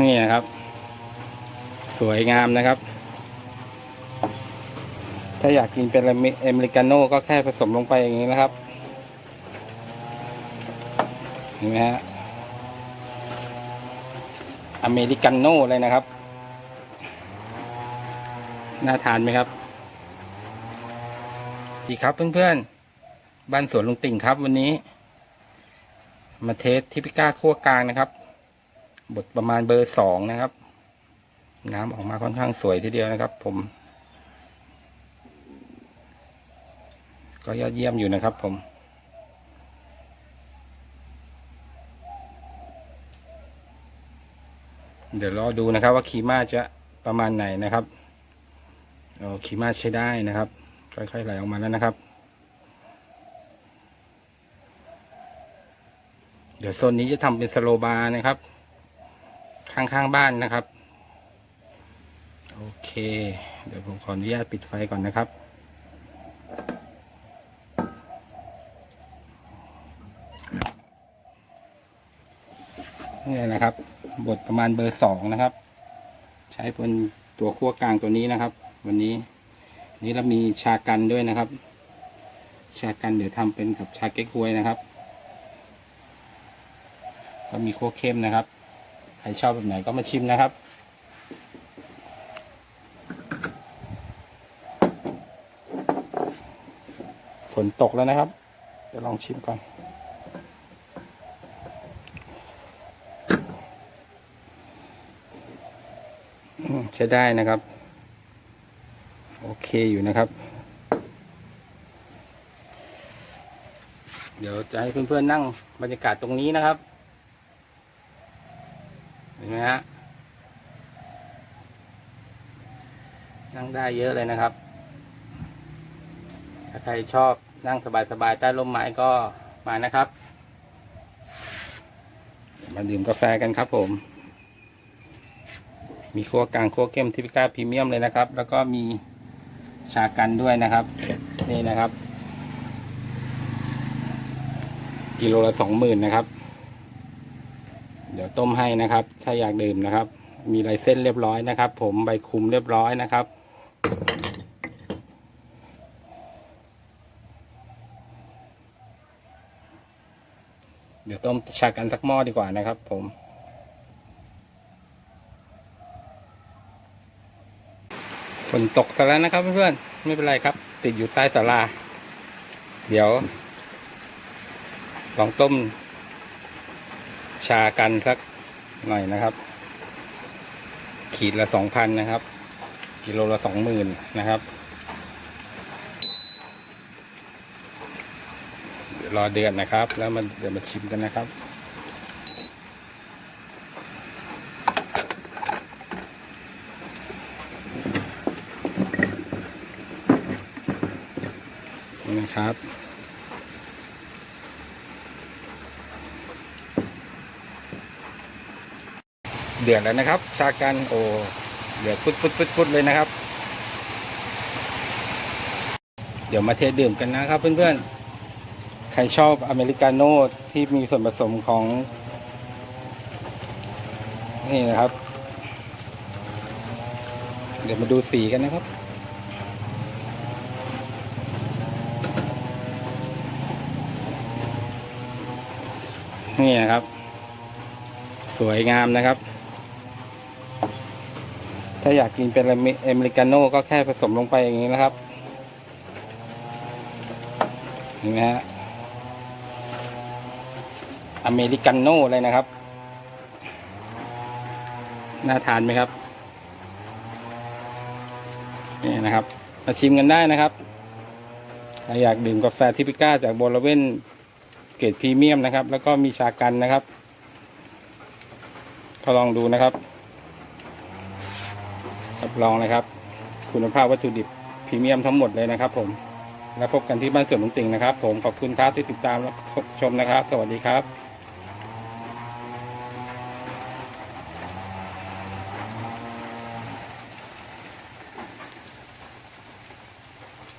นี่นะครับ สวยงามนะครับ ถ้าอยากกินเป็นอเมริกาโน่ก็แค่ผสมลงไปอย่างนี้นะครับเห็นไหมฮะอเมริกาโน่เลยนะครับ น่าทานไหมครับดีครับเพื่อนๆ บ้านสวนลุงติ่งครับวันนี้ มาเทสทิปิก้าคั่วกลางนะครับ บทประมาณเบอร์สองนะครับ น้ำออกมาค่อนข้างสวยทีเดียวนะครับ ผม ก็ยอดเยี่ยมอยู่นะครับ ผมเดี๋ยวรอดูนะครับว่าคีม่าจะประมาณไหนนะครับโอ้คีม่าใช้ได้นะครับ ค่อยๆไหลออกมาแล้วนะครับ เดี๋ยวโซนนี้จะทำเป็นสโลบาร์นะครับ ข้างๆบ้านนะครับ โอเค เดี๋ยวผมขออนุญาตปิดไฟก่อนนะครับ นี่นะครับ บทประมาณเบอร์สองนะครับ ใช้เป็นตัวขั้วกลางตัวนี้นะครับ วันนี้นี่เรามีชากันด้วยนะครับ ชากันเดี๋ยวทำเป็นกับชาเก๊กฮวยนะครับ ก็มีขั้วเข้มนะครับ ใครชอบแบบไหนก็มาชิมนะครับ ฝนตกแล้วนะครับ เดี๋ยวลองชิมก่อนใช้ได้นะครับ โอเคอยู่นะครับ เดี๋ยวจะให้เพื่อนๆนั่งบรรยากาศตรงนี้นะครับ ไหมฮะนั่งได้เยอะเลยนะครับ ถ้าใครชอบนั่งสบายๆใต้ร่มไม้ก็มานะครับ มาดื่มกาแฟกันครับผม มีคั่วกลางคั่วเข้มทิพิก้าพรีเมียมเลยนะครับ แล้วก็มีชากันด้วยนะครับ นี่นะครับ กิโลละสองหมื่นนะครับ ดี๋ยวต้มให้นะครับ ถ้าอยากดื่มนะครับ มีลายเส้นเรียบร้อยนะครับ ผมใบคุมเรียบร้อยนะครับ เดี๋ยวต้มชากันสักหม้อดีกว่านะครับ ผมฝนตกซะแล้วนะครับเพื่อนๆไม่เป็นไรครับ ติดอยู่ใต้ศาลาเดี๋ยวลองต้ม ชากันสักหน่อยนะครับ ขีดละสองพันนะครับ กิโลละสองหมื่นนะครับรอเดือนนะครับ แล้วมันเดี๋ยวมาชิมกันนะครับนี่นะครับ เดือดแล้วนะครับ ชากันโอเดือดพุดพุดพุดพุดเลยนะครับ เดี๋ยวมาเทดื่มกันนะครับเพื่อนๆ ใครชอบอเมริกาโน่ที่มีส่วนผสมของ นี่นะครับ เดี๋ยวมาดูสีกันนะครับนี่นะครับ สวยงามนะครับ ถ้าอยากกินเป็นอเมริกาโน่ก็แค่ผสมลงไปอย่างนี้นะครับเห็นไหมฮะอเมริกาโน่เลยนะครับ น่าทานไหมครับ นี่นะครับ มาชิมกันได้นะครับใครอยากดื่มกาแฟทิปิก้าจากโบลเว่นเกรดพรีเมียมนะครับ แล้วก็มีชากันนะครับ ก็ลองดูนะครับ รับรองนะครับ คุณภาพวัตถุดิบพรีเมียมทั้งหมดเลยนะครับผมแล้วพบกันที่บ้านสวนลุงติ่งนะครับ ผมขอบคุณครับที่ติดตามรับชมนะครับ สวัสดีครับ